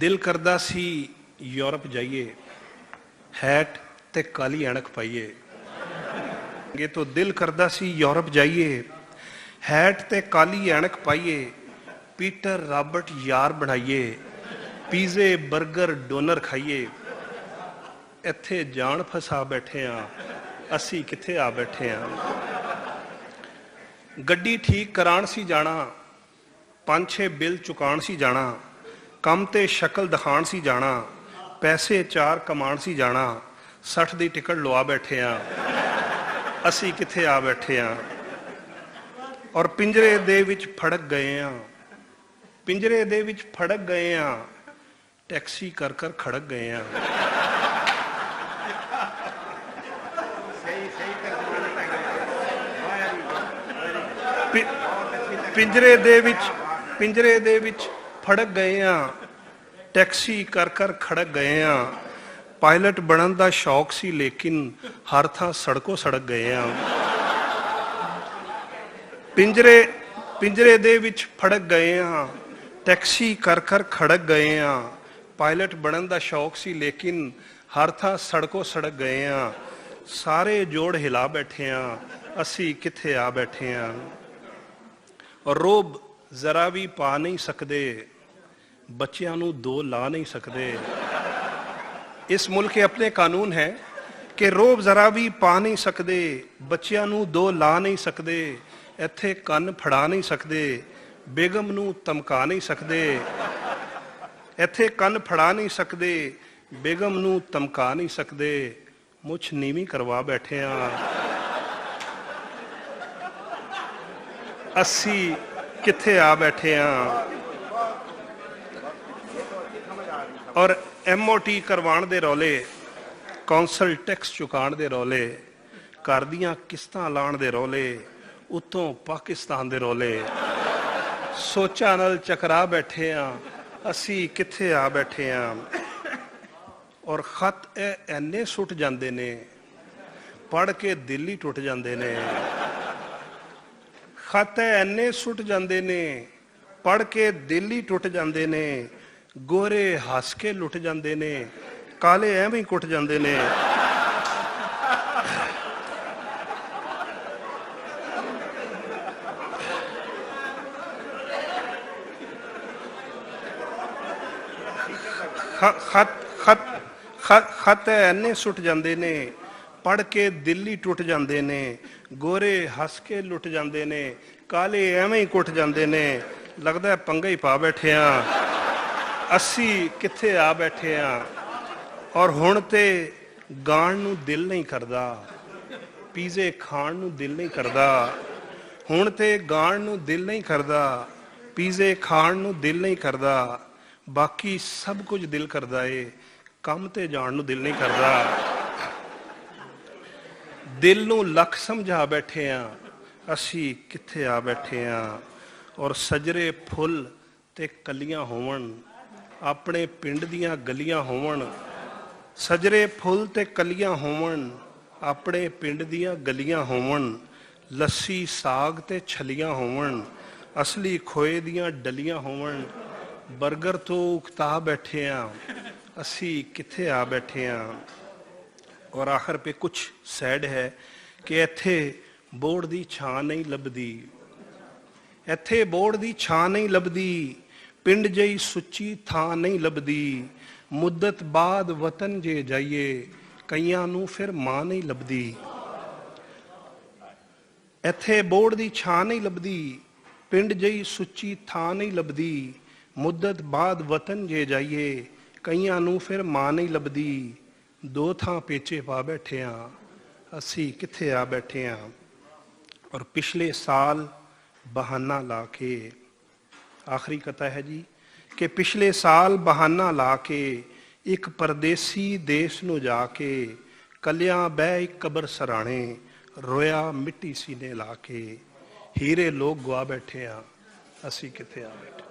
ਦਿਲ ਕਰਦਾ ਸੀ ਯੂਰਪ ਜਾਈਏ, ਹੈਟ ਤੇ ਕਾਲੀ ਐਣਕ ਪਾਈਏ। ਇਹ ਤੋਂ ਦਿਲ ਕਰਦਾ ਸੀ ਯੂਰਪ ਜਾਈਏ, ਹੈਟ ਤੇ ਕਾਲੀ ਐਣਕ ਪਾਈਏ, ਪੀਟਰ ਰਾਬਰਟ ਯਾਰ ਬਣਾਈਏ, ਪੀਜ਼ੇ 버ਗਰ ਡੋਨਰ ਖਾਈਏ। ਇੱਥੇ ਜਾਣ ਫਸਾ ਬੈਠੇ ਆ, ਅਸੀਂ ਕਿੱਥੇ ਆ ਬੈਠੇ ਆ। ਗੱਡੀ ਠੀਕ ਕਰਾਉਣ ਸੀ ਜਾਣਾ, ਪੰਜ ਛੇ ਬਿੱਲ ਚੁਕਾਉਣ ਸੀ ਜਾਣਾ ਕੰਮ ਤੇ ਸ਼ਕਲ ਦਿਖਾਉਣ ਸੀ ਜਾਣਾ, ਪੈਸੇ ਚਾਰ ਕਮਾਉਣ ਸੀ ਜਾਣਾ 60 ਦੀ ਟਿਕਟ ਲਵਾ ਬੈਠੇ ਆ, ਅਸੀਂ ਕਿੱਥੇ ਆ ਬੈਠੇ ਆ? ਔਰ ਪਿੰਜਰੇ ਦੇ ਵਿੱਚ ਫੜਕ ਗਏ ਆ, ਪਿੰਜਰੇ ਦੇ ਵਿੱਚ ਫੜਕ ਗਏ ਆ, ਟੈਕਸੀ ਕਰ ਕਰ ਖੜਕ ਗਏ ਆ। ਪਿ- ਪਿੰਜਰੇ ਦੇ ਵਿੱਚ, ਪਿੰਜਰੇ ਦੇ ਵਿੱਚ ਫੜਕ ਗਏ ਆ। ਟੈਕਸੀ ਕਰ ਕਰ ਖੜਕ ਗਏ ਆ। ਪਾਇਲਟ ਬਣਨ ਦਾ ਸ਼ੌਕ ਸੀ, ਲੇਕਿਨ ਹਰ ਥਾਂ ਸੜਕੋ ਸੜਕ ਗਏ ਆ। ਪਿੰਜਰੇ ਪਿੰਜਰੇ ਦੇ ਵਿੱਚ ਫੜਕ ਗਏ ਆ। ਟੈਕਸੀ ਕਰ ਕਰ ਖੜਕ ਗਏ ਆ। ਪਾਇਲਟ ਬਣਨ ਦਾ ਸ਼ੌਕ ਸੀ, ਲੇਕਿਨ ਹਰ ਥਾਂ ਸੜਕੋ ਸੜਕ ਗਏ ਆ। ਸਾਰੇ ਜੋੜ ਹਿਲਾ ਬੈਠੇ ਆ। ਅਸੀਂ ਕਿੱਥੇ ਆ ਬੈਠੇ ਆ। ਔਰ ਰੋਬ ਜ਼ਰਾ ਵੀ ਪਾ ਨਹੀਂ ਸਕਦੇ, ਬੱਚਿਆਂ ਨੂੰ ਦੋ ਲਾ ਨਹੀਂ ਸਕਦੇ। ਇਸ ਮੁਲਕ ਕੇ ਆਪਣੇ ਕਾਨੂੰਨ ਹੈ ਕਿ ਰੋਬ ਜ਼ਰਾ ਵੀ ਪਾ ਨਹੀਂ ਸਕਦੇ, ਬੱਚਿਆਂ ਨੂੰ ਦੋ ਲਾ ਨਹੀਂ ਸਕਦੇ, ਇੱਥੇ ਕੰਨ ਫੜਾ ਨਹੀਂ ਸਕਦੇ, ਬੇਗਮ ਨੂੰ ਧਮਕਾ ਨਹੀਂ ਸਕਦੇ, ਇੱਥੇ ਕੰਨ ਫੜਾ ਨਹੀਂ ਸਕਦੇ, ਬੇਗਮ ਨੂੰ ਧਮਕਾ ਨਹੀਂ ਸਕਦੇ। ਮੁੱਛ ਨੀਵੀਂ ਕਰਵਾ ਬੈਠੇ ਆ। ਅਸੀਂ ਕਿੱਥੇ ਆ ਬੈਠੇ ਆ? ਔਰ ਐਮਓਟੀ ਕਰਵਾਉਣ ਦੇ ਰੌਲੇ, ਕੌਂਸਲ ਟੈਕਸ ਚੁਕਾਉਣ ਦੇ ਰੌਲੇ, ਘਰ ਦੀਆਂ ਕਿਸ਼ਤਾਂ ਲਾਉਣ ਦੇ ਰੌਲੇ ਉਤੋਂ ਪਾਕਿਸਤਾਨ ਦੇ ਰੌਲੇ। ਸੋਚਾਂ ਨਾਲ ਚਕਰਾ ਬੈਠੇ ਆ, ਅਸੀਂ ਕਿੱਥੇ ਆ ਬੈਠੇ ਆ? ਔਰ ਖਤ ਇਹ ਐਨੇ ਸੁੱਟ ਜਾਂਦੇ ਨੇ ਪੜ ਕੇ ਦਿੱਲੀ ਟੁੱਟ ਜਾਂਦੇ ਨੇ। ਖਤ ਐਨੇ ਸੁੱਟ ਜਾਂਦੇ ਨੇ ਪੜ ਕੇ ਦਿਲ ਹੀ ਟੁੱਟ ਜਾਂਦੇ ਨੇ, ਗੋਰੇ ਹੱਸ ਕੇ ਲੁੱਟ ਜਾਂਦੇ ਨੇ, ਕਾਲੇ ਐਵੇਂ ਹੀ ਕੁੱਟ ਜਾਂਦੇ ਨੇ। ਖਤ ਖਤ ਖਤ ਖਤ ਐਨੇ ਸੁੱਟ ਜਾਂਦੇ ਨੇ ਪੜ ਕੇ ਦਿਲ ਹੀ ਟੁੱਟ ਜਾਂਦੇ ਨੇ, ਗੋਰੇ ਹੱਸ ਕੇ ਲੁੱਟ ਜਾਂਦੇ ਨੇ, ਕਾਲੇ ਐਵੇਂ ਹੀ ਕੁੱਟ ਜਾਂਦੇ ਨੇ। ਲੱਗਦਾ ਹੈ ਪੰਗਾ ਹੀ ਪਾ ਬੈਠੇ ਆ। ਅਸੀਂ ਕਿੱਥੇ ਆ ਬੈਠੇ ਆ। ਔਰ ਹੁਣ ਤੇ ਗਾਣ ਨੂੰ ਦਿਲ ਨਹੀਂ ਕਰਦਾ, ਪੀਜ਼ੇ ਖਾਣ ਨੂੰ ਦਿਲ ਨਹੀਂ ਕਰਦਾ। ਹੁਣ ਤੇ ਗਾਣ ਨੂੰ ਦਿਲ ਨਹੀਂ ਕਰਦਾ, ਪੀਜ਼ੇ ਖਾਣ ਨੂੰ ਦਿਲ ਨਹੀਂ ਕਰਦਾ। ਬਾਕੀ ਸਭ ਕੁਝ ਦਿਲ ਕਰਦਾ ਏ, ਕੰਮ ਤੇ ਜਾਣ ਨੂੰ ਦਿਲ ਨਹੀਂ ਕਰਦਾ। ਦਿਲ ਨੂੰ ਲੱਖ ਸਮਝਾ ਬੈਠੇ ਆ, ਅਸੀਂ ਕਿੱਥੇ ਆ ਬੈਠੇ ਆ? ਔਰ ਸਜਰੇ ਫੁੱਲ ਤੇ ਕਲੀਆਂ ਹੋਵਣ, ਆਪਣੇ ਪਿੰਡ ਦੀਆਂ ਗਲੀਆਂ ਹੋਵਣ, ਸਜਰੇ ਫੁੱਲ ਤੇ ਕਲੀਆਂ ਹੋਵਣ, ਆਪਣੇ ਪਿੰਡ ਦੀਆਂ ਗਲੀਆਂ ਹੋਵਣ, ਲੱਸੀ ਸਾਗ ਤੇ ਛਲੀਆਂ ਹੋਵਣ, ਅਸਲੀ ਖੋਏ ਦੀਆਂ ਡਲੀਆਂ ਹੋਵਣ 버ਗਰ ਤੋਂ ਉਕਤਾ ਬੈਠੇ ਆ, ਅਸੀਂ ਕਿੱਥੇ ਆ ਬੈਠੇ ਆ? ਔਰ ਆਖਰ ਪੇ ਕੁਝ ਸੈਡ ਹੈ ਕਿ ਇੱਥੇ ਬੋਰਡ ਦੀ ਛਾਂ ਨਹੀਂ ਲੱਭਦੀ। ਇੱਥੇ ਬੋਰਡ ਦੀ ਛਾਂ ਨਹੀਂ ਲੱਭਦੀ, ਪਿੰਡ ਜਈ ਸੁੱਚੀ ਥਾਂ ਨਹੀਂ ਲੱਭਦੀ। ਮੁੱਦਤ ਬਾਅਦ ਵਤਨ ਜੇ ਜਾਈਏ, ਕਈਆਂ ਨੂੰ ਫਿਰ ਮਾਂ ਨਹੀਂ ਲੱਭਦੀ। ਇੱਥੇ ਬੋਰਡ ਦੀ ਛਾਂ ਨਹੀਂ ਲੱਭਦੀ, ਪਿੰਡ ਜਈ ਸੁੱਚੀ ਥਾਂ ਨਹੀਂ ਲੱਭਦੀ। ਮੁੱਦਤ ਬਾਅਦ ਵਤਨ ਜੇ ਜਾਈਏ, ਕਈਆਂ ਨੂੰ ਫਿਰ ਮਾਂ ਨਹੀਂ ਲੱਭਦੀ। ਦੋ ਥਾਂ ਪੇਚੇ ਪਾ ਬੈਠੇ ਆ ਅਸੀਂ ਕਿੱਥੇ ਆ ਬੈਠੇ ਆ ਔਰ ਪਿਛਲੇ ਸਾਲ ਬਹਾਨਾ ਲਾ ਕੇ ਆਖਰੀ ਕਥਾ ਹੈ ਜੀ ਕਿ ਪਿਛਲੇ ਸਾਲ ਬਹਾਨਾ ਲਾ ਕੇ ਇੱਕ ਪਰਦੇਸੀ ਦੇਸ਼ ਨੂੰ ਜਾ ਕੇ ਕਲਿਆਂ ਬਹਿ ਇੱਕ ਕਬਰ ਸਰਾਣੇ ਰੋਇਆ ਮਿੱਟੀ ਸੀਨੇ ਲਾ ਕੇ ਹੀਰੇ ਲੋਕ ਗਵਾ ਬੈਠੇ ਆ ਅਸੀਂ ਕਿੱਥੇ ਆ ਬੈਠੇ